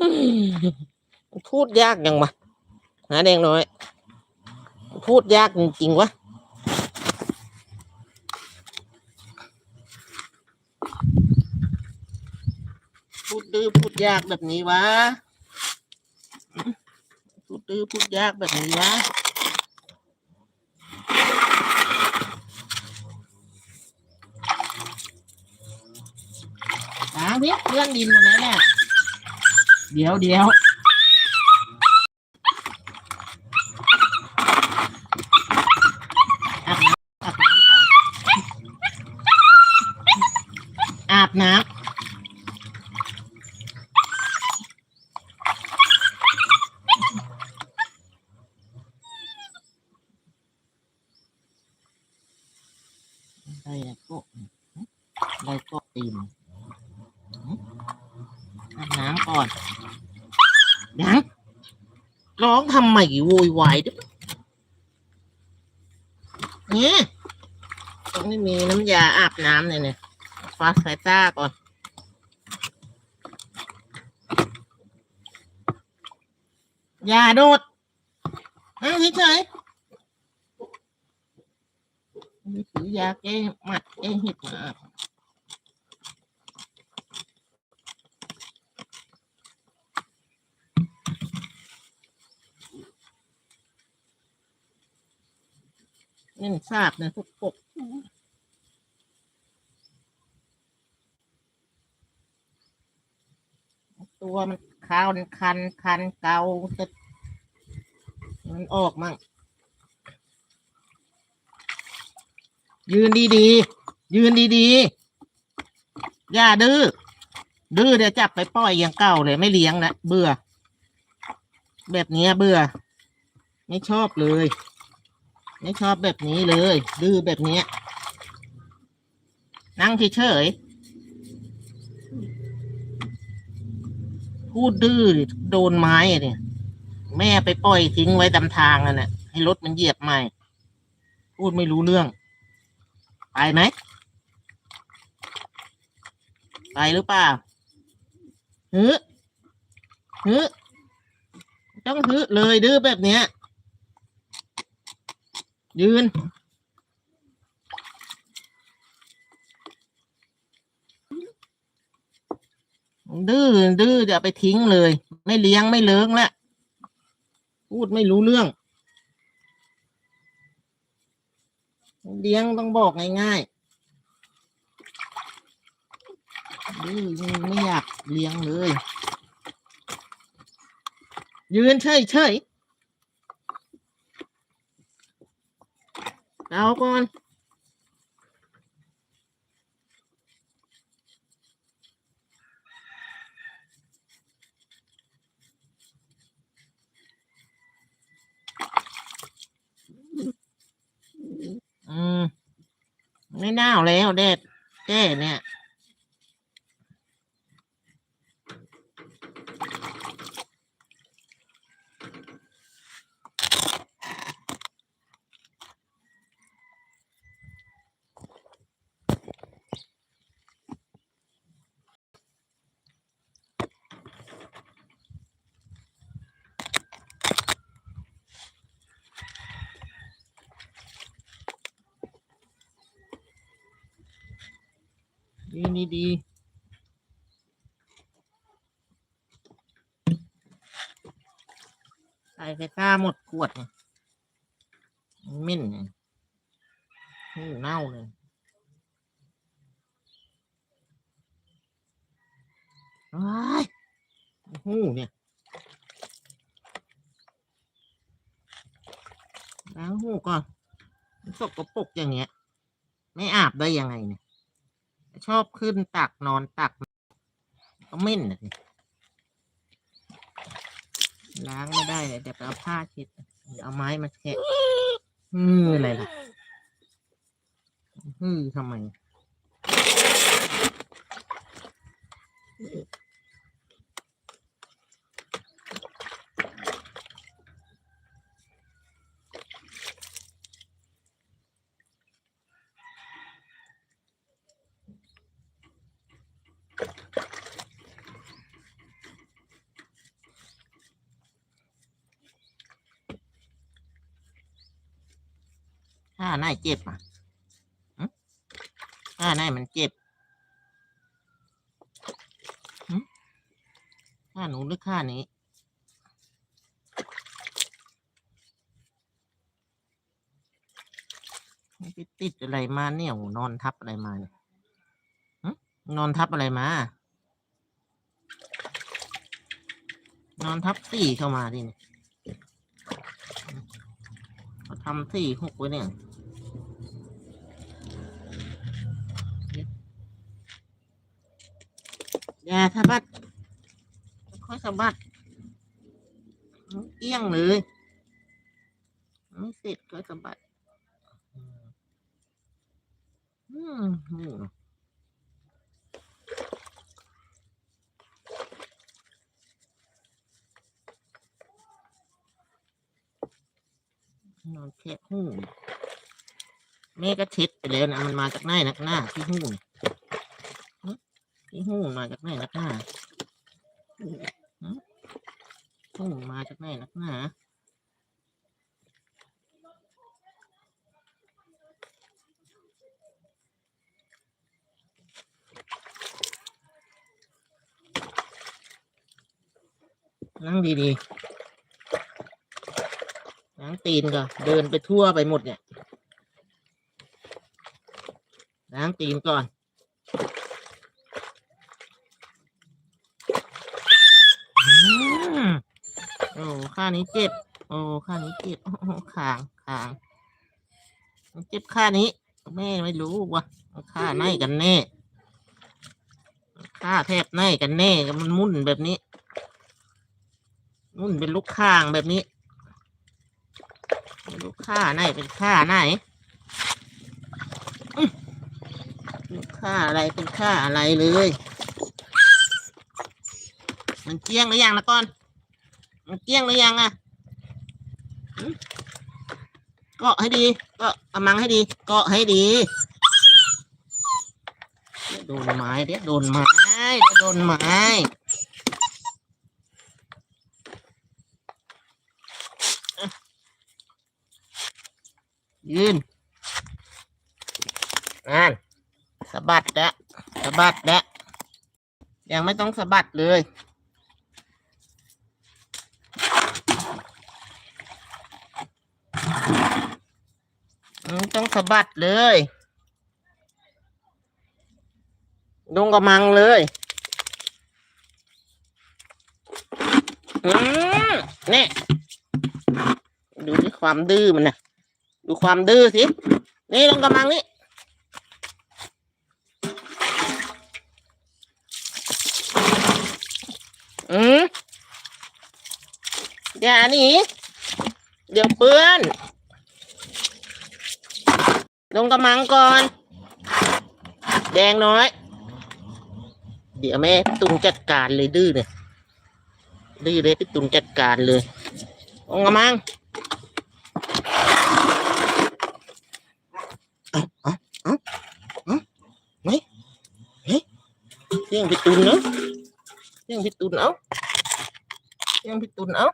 อืมพูดยากยังวะหาแดงน้อย พูดยากจริงๆวะพูดดื้อพูดยากแบบนี้วะพูดดื้อพูดยากแบบนี้วะอ้าวเนี่ยเพื่อนดินหมดแล้วเนี่ย เดี๋ยวเดี๋ยว อาบน้ำก่อนอาบน้ำได้แล้วก็ได้ก็ตีนอาบน้ำก่อนยัง ร้องทำไมโวยวายด้วยเนี่ยต้องไม่มีน้ำยาอาบน้ำเลยเนี่ยฟาสายตาก่อนอย่าโดดนั่งเฉยๆนี่ถือยาแก้หมัดแก้เห็ดมา เล่นทราบนะทุกปกตัวมันคาวมันคันคันเกาจะมันออกมั่งยืนดีๆ ยืนดีๆ อย่าดื้อ ดื้อเดี๋ยวจับไปปล่อยอย่างเก่าเลยไม่เลี้ยงนะเบื่อ แบบนี้เบื่อ ไม่ชอบเลย ไม่ชอบแบบนี้เลย ดื้อแบบนี้ นั่งเฉยพูดดื้อโดนไม้อะเนี่ยแม่ไปปล่อยทิ้งไว้ตามทางนั่นน่ะให้รถมันเหยียบใหม่ พูดไม่รู้เรื่อง ไปไหม ไปหรือเปล่าฮึฮึต้องฮึเลยดื้อแบบเนี้ย ยืน ดื้อดื้อจะไปทิ้งเลย ไม่เลี้ยงไม่เลิ้งละพูดไม่รู้เรื่อง เลี้ยงต้องบอกง่ายๆดื้อไม่อยากเลี้ยงเลย ยืนเฉยเฉย เอาก่อนอืม ไม่น่าแล้วแดดแก่เนี่ย ดีดี ใส่ไปก้าหมดขวดเนี่ยมิ่นเนี่ยหูเน่าเลยว้ายหูเนี่ยล้างหูก่อนสกปรกอย่างเงี้ย ไม่อาบได้ยังไงเนี่ย ชอบขึ้นตักนอนตักก็เม่นนะสิล้างไม่ได้เลยเดี๋ยวไปเอาผ้าเช็ดเดี๋ยวเอาไม้มาแคะฮืออะไรล่ะฮือทำไม ไหนเจ็บอะหึข้าหนมันเจ็บหึข้าหนูหรือข้านี้ไปติดอะไรมาเนี่ยโหนอนทับอะไรมาเนี่ยนอนทับอะไรมา นอนทับสี่เข้ามาดิเนี่ยทำสี่หกไว้เนี่ย ย่าสะบัดค่อยสะบัดเอี้ยงเลยไม่เสร็จค่อยสะบัดอืมอืมนอนแค่หูแม่ก็เช็ดไปแล้วนะมันมาจากไหนนักหน้าที่หูน ที่หูมาจากไหนนักหนาหูมาจากไหนนักหนานั่งดีๆล้างตีนก่อนเดินไปทั่วไปหมดเนี่ยล้างตีนก่อน อืมโอ้ข้านี้เจ็บ โอ้ข้านี้เจ็บ โอ้ขางขางเจ็บข้านี้ แม่ไม่รู้ว่ะข้าไหนกันแน่ข้าแทบไหนกันแน่มันมุ่นแบบนี้นุ่นเป็นลูกข้างแบบนี้ลูกข้าไหนเป็นข้าไหนอื้อลูกข้าอะไรเป็นข้าอะไรเลย มันเกี้ยงหรือยังนะก่อน เกี้ยงหรือยังอะเกาะให้ดีเก็กำมังให้ดี เกาะให้ดีเดี๋ยวโดนไม้เดี๋ยวโดนไม้เดี๋ยวโดนไม้ยืนนั่นสะบัดแล้วสะบัดแล้วยังไม่ต้องสะบัดเลย ต้องสะบัดเลยลงกระมังเลยอืมนี่ดูที่ความดื้อมันนะดูความดื้อสิ นี่ลงกำลังนี่อืมอย่าหนีเดี๋ยวเปื้อน ลงกำลังก่อน แดงน้อย เดี๋ยวแม่ตุนจัดการเลยดื้อเนี่ยดื้อเลยพี่ตุนจัดการเลยลงกำลังเอาเอาเอาเอาไหนเฮ้ยเสียงพี่ตุนเนาะเสียงพี่ตุนเอาเสียงพี่ตุนเอา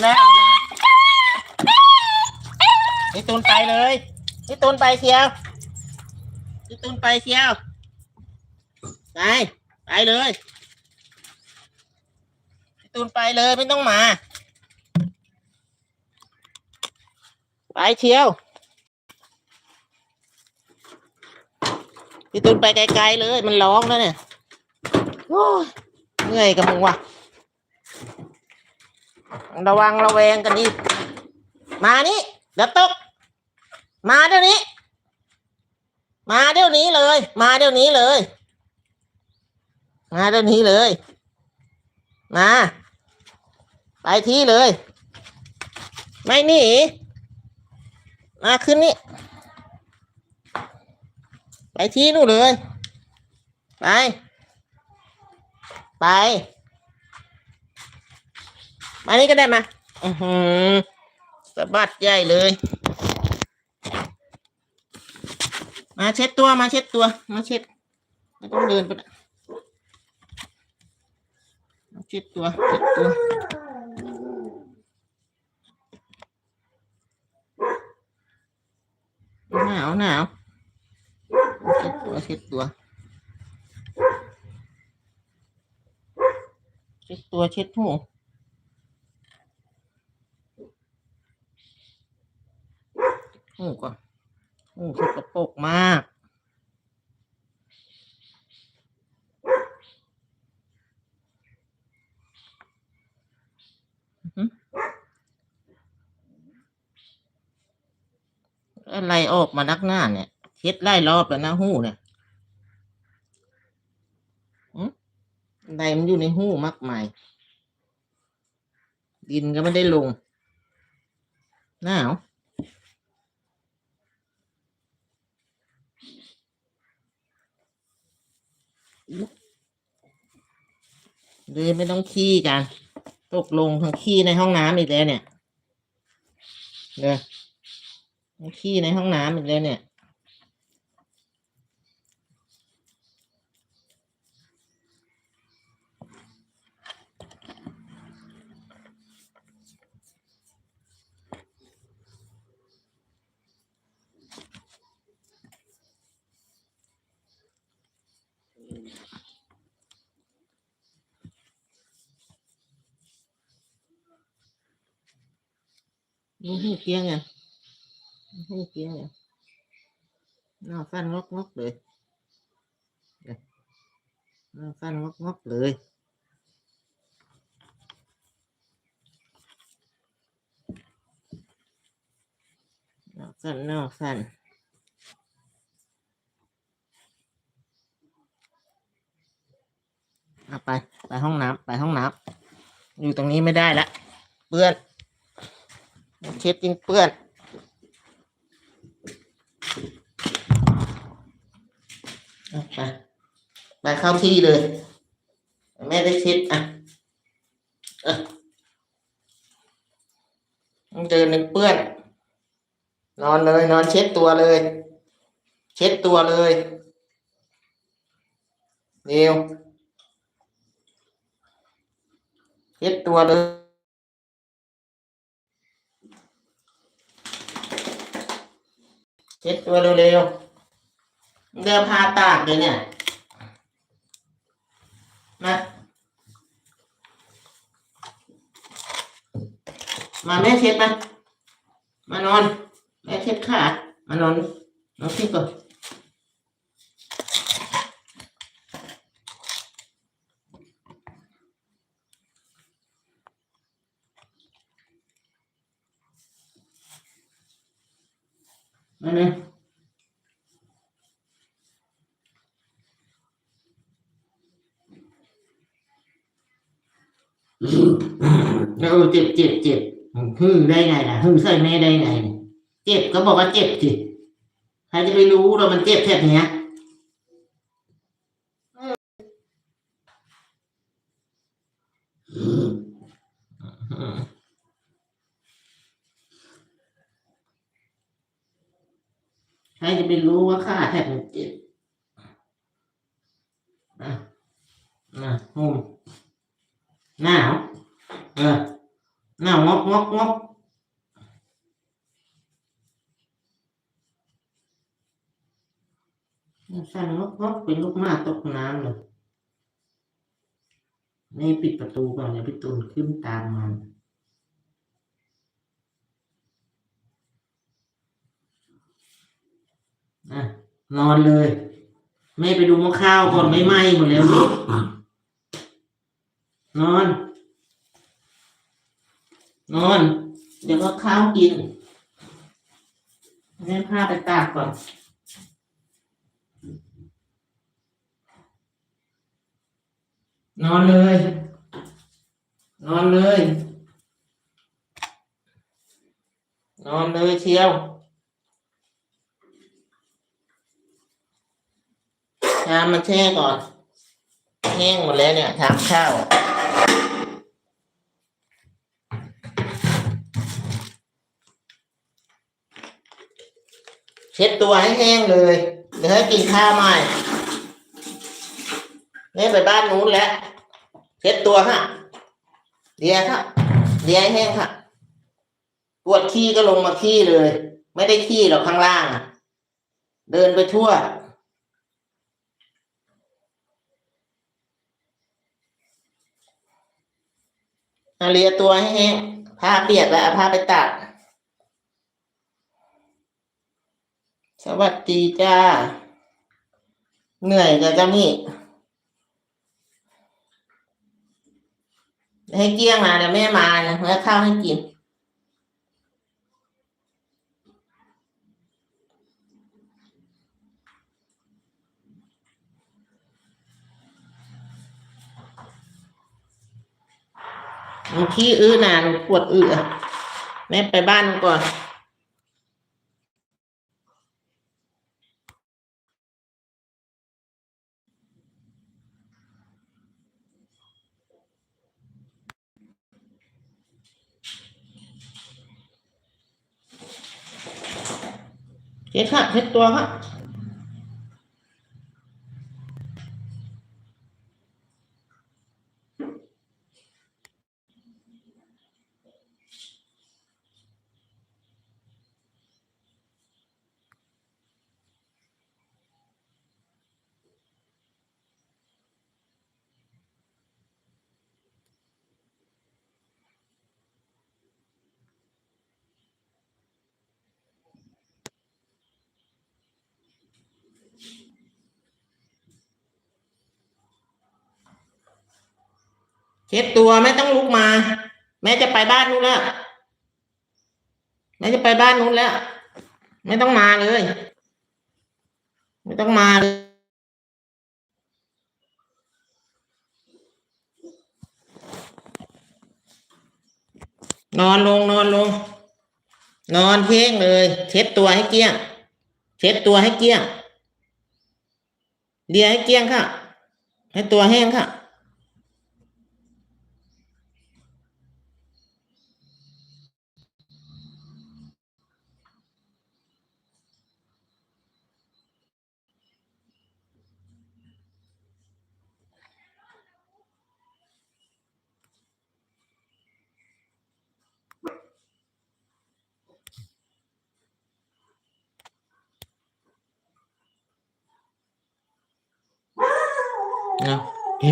เอาแล้วพี่ตุนไปเลยพี่ตุนไปเชียวพี่ตุนไปเชียว ไป ไปเลยพี่ตุนไปเลยไม่ต้องมา ไปเชียวพี่ตุนไปไกลๆเลย มันร้องแล้วเนี่ยโอ้ยเหนื่อยกับมึงว่ะ ระวังระแวงกันดิมานี่เดี๋ยวตก มาเดี๋ยวนี้ มาเดี๋ยวนี้เลย มาเดี๋ยวนี้เลย มาเดี๋ยวนี้เลย มา ไปที่เลย ไม่หนีมาขึ้นนี่ ไปที่นู่นเลย ไป ไป อันนี้ก็ได้มาอือหือสะบัดใหญ่เลย มาเช็ดตัวมาเช็ดตัว มาเช็ดไม่ต้องเดินไปเช็ดตัวเช็ดตัวหนาวหนาวเช็ดตัวเช็ดตัวเช็ดตัวเช็ดหู หูก่อนหูสกปรกมาก อะไรออกมานักหน้าเนี่ยเช็ดไล่รอบแล้วนะหูเนี่ยอะไรมันอยู่ในหูมากมาย ดินก็ไม่ได้ลงหนาว เลยไม่ต้องขี้กัน ตกลงทั้งขี้ในห้องน้ำอีกแล้วเนี่ยเด้อขี้ในห้องน้ำอีกแล้วเนี่ย นี่หูเกี้ยงไงใหูเกี้ยงไงน้าฟันงอกงอกเลยน้าฟันงอกงอกเลยน้าฟันน้าฟันเอาไป ไปห้องน้ำไปห้องน้ำอยู่ตรงนี้ไม่ได้ละเปื้อน เช็ดยิ่งเปื้อน ไปไปเข้าที่เลย แม่ได้เช็ดอะเออเดินหนึ่งเปื้อน นอนเลย นอนเช็ดตัวเลย เช็ดตัวเลยเร็วเช็ดตัวเลย เช็ดตัวเร็วๆเดี๋ยวพาตากเลยเนี่ยมามาแม่เช็ดมามานอน แม่เช็ดขามานอนนอนที่ก่อน มาเลยเออเจ็บเจ็บเจ็บฮึ่งได้ไงล่ะฮึ่งใส่แม่ได้ไง เจ็บก็บอกว่าเจ็บสิใครจะไปรู้เรามันเจ็บแค่เนี้ย ใครจะไปรู้ว่าข้าแทบมันเจ็บนะนะหุ่มหนาวเออหนาวงอกงอกงอกสั่นงอกงอกเป็นลูกมาตกน้ำเลยนี่ปิดประตูก่อนเดี๋ยวพี่ตูนขึ้นตามมัน อะนอนเลย แม่ไปดูหม้อข้าวก่อนไม่ไหม้หมดแล้วลูกนอน นอน เดี๋ยวก็ข้าวกินแม่พาไปตากก่อนนอนเลย นอนเลย นอนเลยเชียว น้ำมาแช่ก่อน แห้งหมดแล้วเนี่ยทำข้าวเช็ดตัวให้แห้งเลย เดี๋ยวให้กินข้าวใหม่นี่ไปบ้านนู้นแล้วเช็ดตัวค่ะเดียค่ะเดียให้แห้งค่ะปวดขี้ก็ลงมาขี้เลย ไม่ได้ขี้หรอกข้างล่าง เดินไปทั่ว อาเลียตัวให้แห้งผ้าเปียกแล้วเอาผ้าไปตากสวัสดีจ้า เหนื่อยจ้ะจ้ามี่ให้เกลี้ยงมาเดี๋ยวแม่มานะแล้วข้าวให้กิน หนูขี้อื้อนาหนูปวดอื้อแม่ไปบ้านก่อนเช็ดค่ะเช็ดตัวค่ะ เช็ดตัวไม่ต้องลุกมา แม่จะไปบ้านนู้นแล้วแม่จะไปบ้านนู้นแล้ว ไม่ต้องมาเลย ไม่ต้องมาเลยนอนลงนอนลง นอนเพ่งเลย เช็ดตัวให้เกี้ยง เช็ดตัวให้เกี้ยงเลียให้เกี้ยงค่ะ ให้ตัวแห้งค่ะ เอาเฮ